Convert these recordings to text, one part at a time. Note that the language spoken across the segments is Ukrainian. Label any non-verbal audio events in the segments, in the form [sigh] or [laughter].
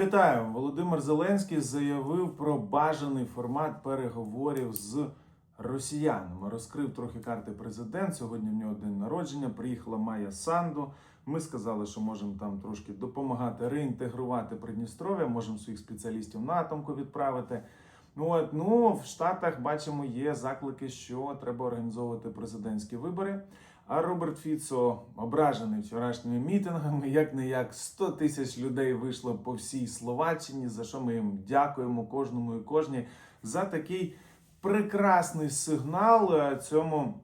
Вітаю! Володимир Зеленський заявив про бажаний формат переговорів з росіянами. Розкрив трохи карти президент. Сьогодні в нього день народження. Приїхала Майя Санду. Ми сказали, що можемо там трошки допомагати реінтегрувати Придністров'я, можемо своїх спеціалістів на атомку відправити. Ну от ну в Штатах бачимо, є заклики, що треба організовувати президентські вибори. А Роберт Фіцо ображений вчорашніми мітингами. Як не як 100 тисяч людей вийшло по всій Словаччині. За що ми їм дякуємо кожному і кожній за такий прекрасний сигнал е, цьому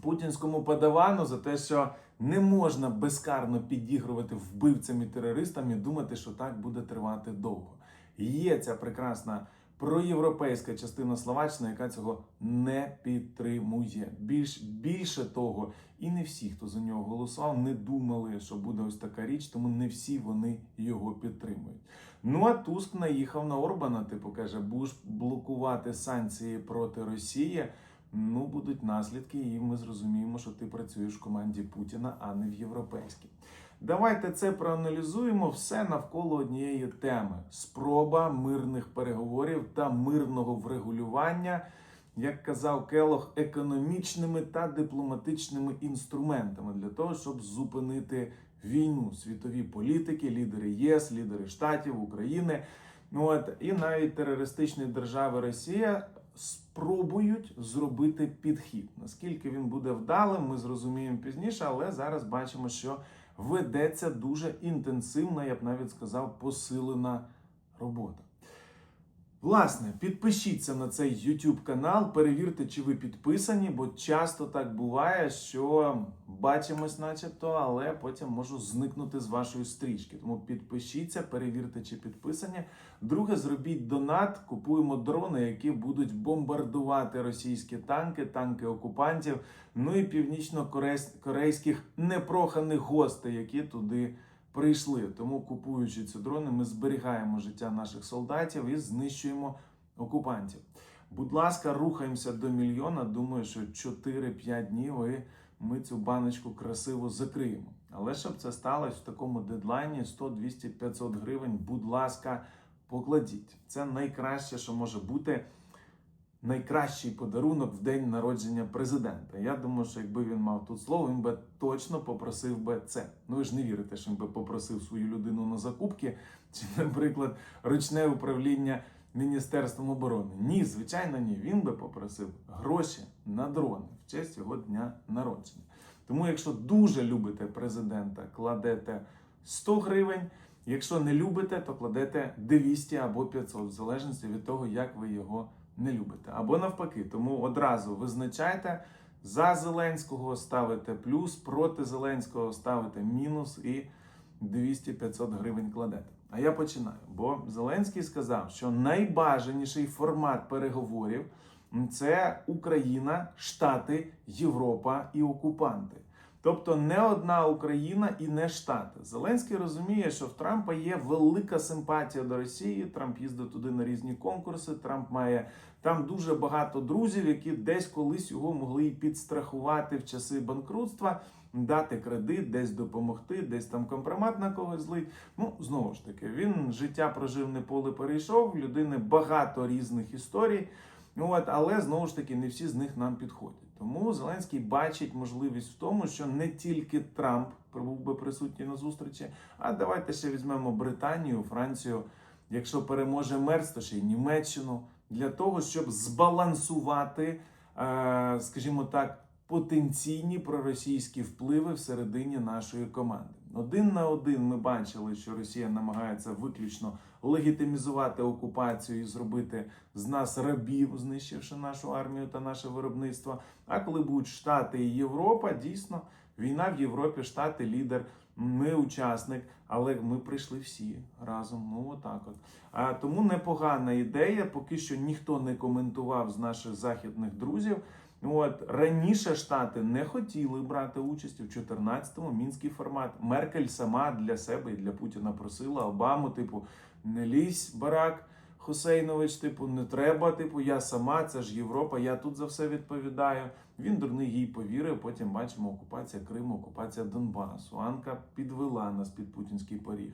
путінському подавану за те, що не можна безкарно підігрувати вбивцям і терористам і думати, що так буде тривати довго. Є ця прекрасна проєвропейська частина Словаччини, яка цього не підтримує. Більш більше того, і не всі, хто за нього голосував, не думали, що буде ось така річ, тому не всі вони його підтримують. Ну а Туск наїхав на Орбана. Типу каже, будеш блокувати санкції проти Росії. Ну, будуть наслідки, і ми зрозуміємо, що ти працюєш в команді Путіна, а не в європейській. Давайте це проаналізуємо все навколо однієї теми: спроба мирних переговорів та мирного врегулювання, як казав Келох, економічними та дипломатичними інструментами для того, щоб зупинити війну. Світові політики, лідери ЄС, лідери Штатів, України. От і навіть терористичні держави Росія спробують зробити підхід. Наскільки він буде вдалим, ми зрозуміємо пізніше, але зараз бачимо, що ведеться дуже інтенсивна, я б навіть сказав, посилена робота. Власне, підпишіться на цей YouTube канал, перевірте, чи ви підписані, бо часто так буває, що бачимось, начебто, але потім можу зникнути з вашої стрічки. Тому підпишіться, перевірте, чи підписані. Друге, зробіть донат, купуємо дрони, які будуть бомбардувати російські танки, танки окупантів, ну і північно-корейських непроханих гостей, які туди прийшли. Тому, купуючи ці дрони, ми зберігаємо життя наших солдатів і знищуємо окупантів. Будь ласка, рухаємося до мільйона. Думаю, що 4-5 днів і ми цю баночку красиво закриємо. Але щоб це сталося в такому дедлайні 100, 200, 500 гривень, будь ласка, покладіть. Це найкраще, що може бути. Найкращий подарунок в день народження президента. Я думаю, що якби він мав тут слово, він би точно попросив би це. Ну ви ж не вірите, що він би попросив свою людину на закупки, чи, наприклад, ручне управління Міністерством оборони. Ні, звичайно, ні. Він би попросив гроші на дрони в честь його дня народження. Тому, якщо дуже любите президента, кладете 100 гривень. Якщо не любите, то кладете 200 або 500, в залежності від того, як ви його не любите. Або навпаки, тому одразу визначайте за Зеленського ставите плюс, проти Зеленського ставите мінус і 200-500 гривень кладете. А я починаю. Бо Зеленський сказав, що найбажаніший формат переговорів це Україна, Штати, Європа і окупанти. Тобто не одна Україна і не Штати. Зеленський розуміє, що в Трампа є велика симпатія до Росії. Трамп їздить туди на різні конкурси. Трамп має там дуже багато друзів, які десь колись його могли і підстрахувати в часи банкрутства, дати кредит, десь допомогти, десь там компромат на когось злий. Ну знову ж таки, він життя прожив не поле перейшов. Людини багато різних історій. От, але знову ж таки не всі з них нам підходять. Тому Зеленський бачить можливість в тому, що не тільки Трамп був би присутній на зустрічі, а давайте ще візьмемо Британію, Францію. Якщо переможе Мерц, то ще й Німеччину для того, щоб збалансувати, е, скажімо так, потенційні проросійські впливи всередині нашої команди. Один на один ми бачили, що Росія намагається виключно легітимізувати окупацію і зробити з нас рабів, знищивши нашу армію та наше виробництво. А коли будуть Штати і Європа, дійсно війна в Європі, Штати лідер. Ми учасник, але ми прийшли всі разом. Ну отак, от а тому непогана ідея. Поки що ніхто не коментував з наших західних друзів. От раніше штати не хотіли брати участь у 14-му мінський формат. Меркель сама для себе і для Путіна просила Обаму, типу, не лізь, барак Хусейнович, типу, не треба. Типу, я сама, це ж Європа, я тут за все відповідаю. Він дурний їй повірив. Потім бачимо окупація Криму, окупація Донбасу. Анка підвела нас під путінський поріг.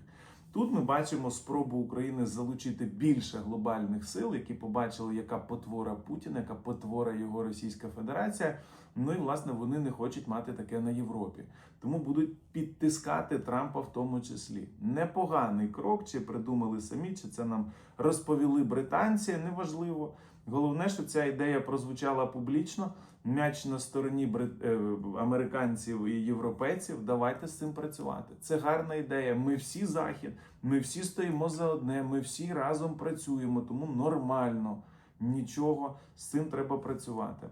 Тут ми бачимо спробу України залучити більше глобальних сил, які побачили, яка потвора Путіна, яка потвора його Російська Федерація. Ну і власне вони не хочуть мати таке на Європі. Тому будуть підтискати Трампа в тому числі. Непоганий крок, чи придумали самі, чи це нам розповіли британці. Неважливо. Головне, що ця ідея прозвучала публічно. М'яч на стороні брит... е, американців і європейців. Давайте з цим працювати. Це гарна ідея. Ми всі захід, ми всі стоїмо за одне, ми всі разом працюємо, тому нормально. Нічого з цим треба працювати.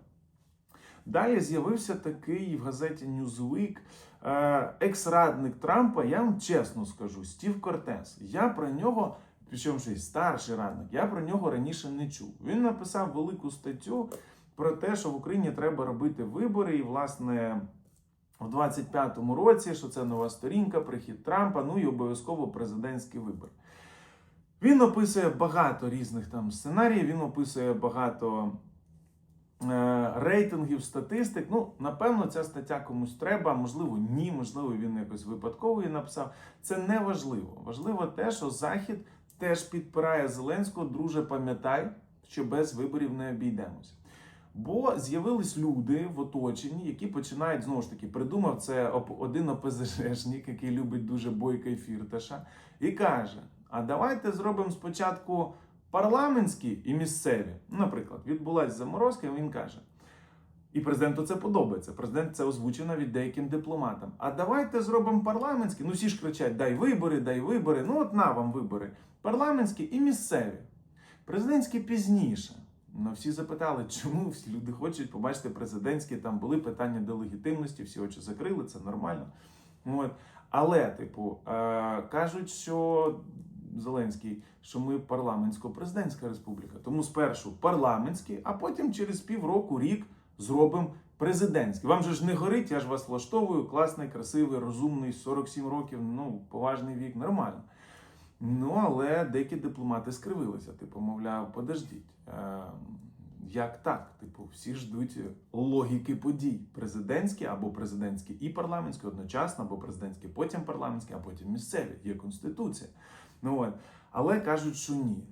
Далі з'явився такий в газеті Newsweek е, екс-радник Трампа. Я вам чесно скажу, Стів Кортес. Я про нього, причому ще й старший радник, я про нього раніше не чув. Він написав велику статтю про те, що в Україні треба робити вибори, і власне. В 25-му році, що це нова сторінка, прихід Трампа, ну і обов'язково президентський вибір. Він описує багато різних там сценаріїв, він описує багато рейтингів, статистик. Ну, напевно, ця стаття комусь треба, можливо, ні, можливо, він якось випадково її написав. Це не важливо. Важливо те, що Захід теж підпирає Зеленського. Друже, пам'ятай, що без виборів не обійдемося. Бо з'явились люди в оточенні, які починають знову ж таки придумав це один ОПЗЖник, який любить дуже бойка і фірташа, і каже: А давайте зробимо спочатку парламентські і місцеві. Наприклад, відбулася заморозка, і він каже. І президенту це подобається. Президент це озвучив навіть деяким дипломатам. А давайте зробимо парламентські. Ну всі ж кричать: дай вибори, дай вибори. Ну, от на вам вибори. Парламентські і місцеві. Президентські пізніше. Ну, всі запитали, чому всі люди хочуть побачити президентські. Там були питання до легітимності, всі очі закрили, це нормально. От. Але, типу, е- кажуть, що Зеленський, що ми парламентсько-президентська республіка. Тому спершу парламентські, а потім через півроку, рік зробимо президентський. Вам же ж не горить, я ж вас влаштовую, класний, красивий, розумний, 47 років, ну, поважний вік, нормально. Ну, але деякі дипломати скривилися. Типу, мовляв, подождіть. Е, як так? Типу, всі ждуть логіки подій: президентські або президентські і парламентські одночасно, або президентські, потім парламентські, а потім місцеві. Є конституція. Ну от. Але кажуть, що ні.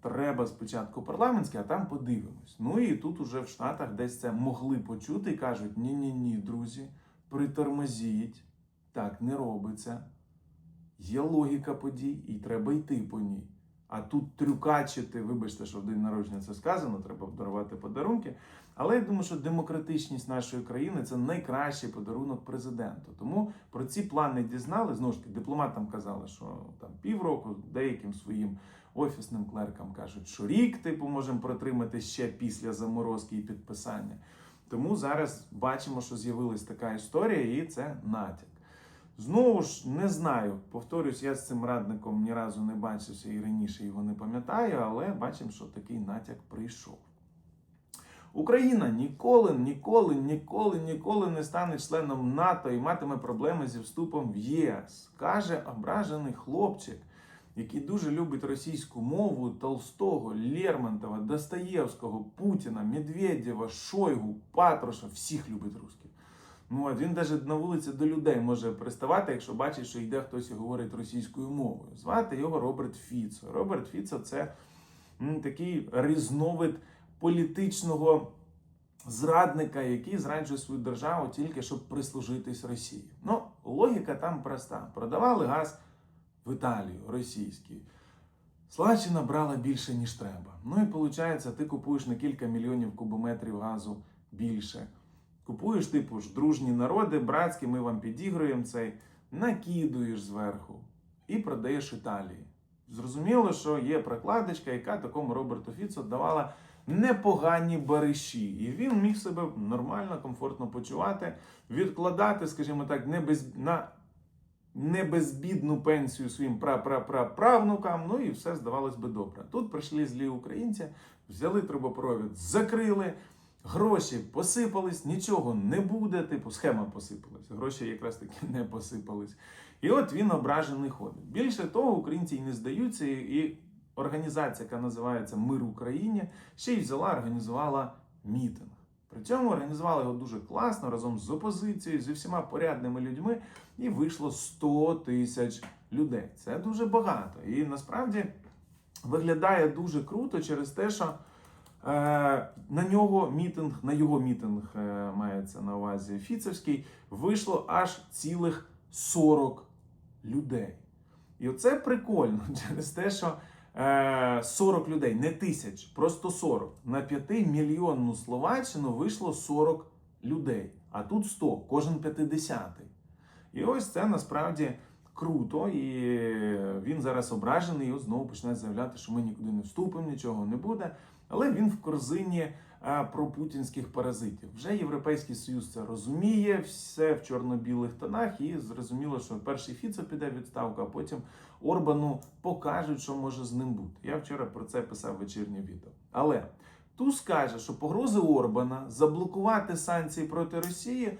Треба спочатку парламентські, а там подивимось. Ну і тут уже в Штатах десь це могли почути і кажуть: ні-ні ні, друзі, притормозіть, так не робиться. Є логіка подій, і треба йти по ній. А тут трюкачити, вибачте, що в день народження це сказано, треба дарувати подарунки. Але я думаю, що демократичність нашої країни це найкращий подарунок президенту. Тому про ці плани дізнали. Знову ж таки, дипломатам казали, що там півроку, деяким своїм офісним клеркам кажуть, що рік типу можемо протримати ще після заморозки і підписання. Тому зараз бачимо, що з'явилась така історія, і це натяк. Знову ж не знаю. Повторюсь, я з цим радником ні разу не бачився і раніше його не пам'ятаю, але бачимо, що такий натяк прийшов. Україна ніколи, ніколи, ніколи, ніколи не стане членом НАТО і матиме проблеми зі вступом в ЄС, каже ображений хлопчик, який дуже любить російську мову Толстого, Лермонтова, Достоєвського, Путіна, Медведєва, Шойгу, Патруша, всіх любить русських. Ну, от він навіть на вулиці до людей може приставати, якщо бачить, що йде хтось і говорить російською мовою. Звати його Роберт Фіцо. Роберт Фіцо це м, такий різновид політичного зрадника, який зраджує свою державу тільки щоб прислужитись Росії. Ну, логіка там проста: продавали газ в Італію російський. Словаччина брала більше, ніж треба. Ну і виходить, ти купуєш на кілька мільйонів кубометрів газу більше. Купуєш, типу ж, дружні народи, братські, ми вам підігруємо цей, накидуєш зверху і продаєш Італії. Зрозуміло, що є прокладочка, яка такому Роберту Фіцо давала непогані бариші. І він міг себе нормально, комфортно почувати, відкладати, скажімо так, не на небезбідну пенсію своїм пра-пра-пра-правнукам, ну і все здавалось би добре. Тут прийшли злі українці, взяли трубопровід, закрили. Гроші посипались, нічого не буде. Типу, схема посипалась. Гроші якраз таки не посипались. І от він ображений ходить. Більше того, українці й не здаються, і організація, яка називається Мир Україні, ще й взяла, організувала мітинг. При цьому організували його дуже класно разом з опозицією, зі всіма порядними людьми, і вийшло 100 тисяч людей. Це дуже багато. І насправді виглядає дуже круто через те, що на нього мітинг, на його мітинг е, мається на увазі Фіцевський, вийшло аж цілих 40 людей. І оце прикольно [laughs] через те, що е, 40 людей, не тисяч, просто 40. На 5 мільйонну Словаччину вийшло 40 людей, а тут 100, кожен 50. І ось це насправді круто. І він зараз ображений і от знову почне заявляти, що ми нікуди не вступимо, нічого не буде. Але він в корзині а, про путінських паразитів. Вже Європейський Союз це розуміє, все в чорно-білих тонах, і зрозуміло, що перший Фіцо піде відставку, а потім Орбану покажуть, що може з ним бути. Я вчора про це писав вечірнє відео. Але Туз каже, що погрози Орбана заблокувати санкції проти Росії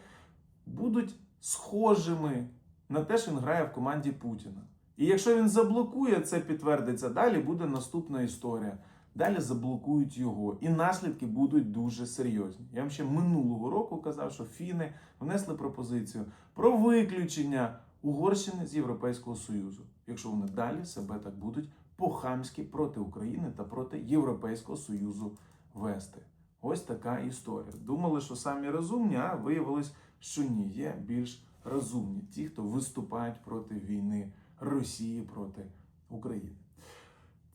будуть схожими на те, що він грає в команді Путіна. І якщо він заблокує, це підтвердиться далі, буде наступна історія. Далі заблокують його, і наслідки будуть дуже серйозні. Я вам ще минулого року казав, що фіни внесли пропозицію про виключення Угорщини з Європейського Союзу, якщо вони далі себе так будуть по-хамськи проти України та проти Європейського Союзу вести. Ось така історія. Думали, що самі розумні, а виявилось, що ні, є більш розумні ті, хто виступають проти війни Росії проти України.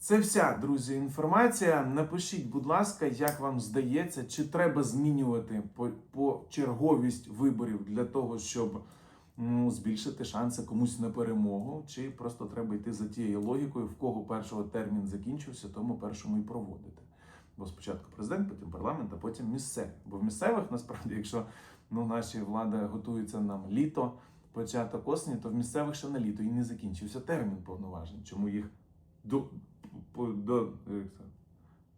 Це вся, друзі, інформація. Напишіть, будь ласка, як вам здається, чи треба змінювати по, по черговість виборів для того, щоб ну, збільшити шанси комусь на перемогу, чи просто треба йти за тією логікою, в кого першого термін закінчився, тому першому і проводити. Бо спочатку президент, потім парламент, а потім місцеві. Бо в місцевих насправді, якщо ну, наші влада готуються нам літо, початок осені, то в місцевих ще на літо і не закінчився термін повноважень. Чому їх до, до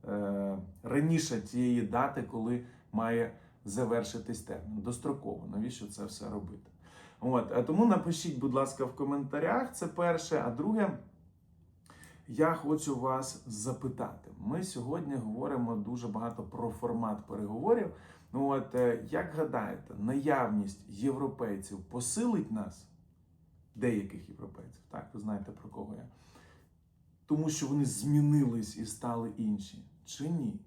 е, раніше тієї дати, коли має завершитись термін. Достроково. Навіщо це все робити? От, а тому напишіть, будь ласка, в коментарях. Це перше. А друге, я хочу вас запитати. Ми сьогодні говоримо дуже багато про формат переговорів. Ну от е, як гадаєте, наявність європейців посилить нас, деяких європейців, так, ви знаєте про кого я, тому що вони змінились і стали інші, чи ні?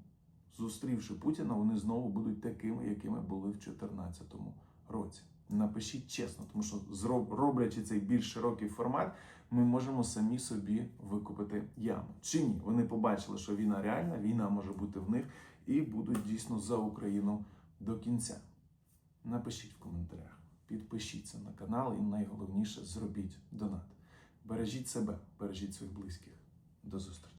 Зустрівши Путіна, вони знову будуть такими, якими були в 2014 році. Напишіть чесно, тому що роблячи цей більш широкий формат, ми можемо самі собі викупити яму. Чи ні? Вони побачили, що війна реальна, війна може бути в них, і будуть дійсно за Україну до кінця. Напишіть в коментарях, підпишіться на канал і найголовніше зробіть донат. Бережіть себе, бережіть своїх близьких. До зустрічі!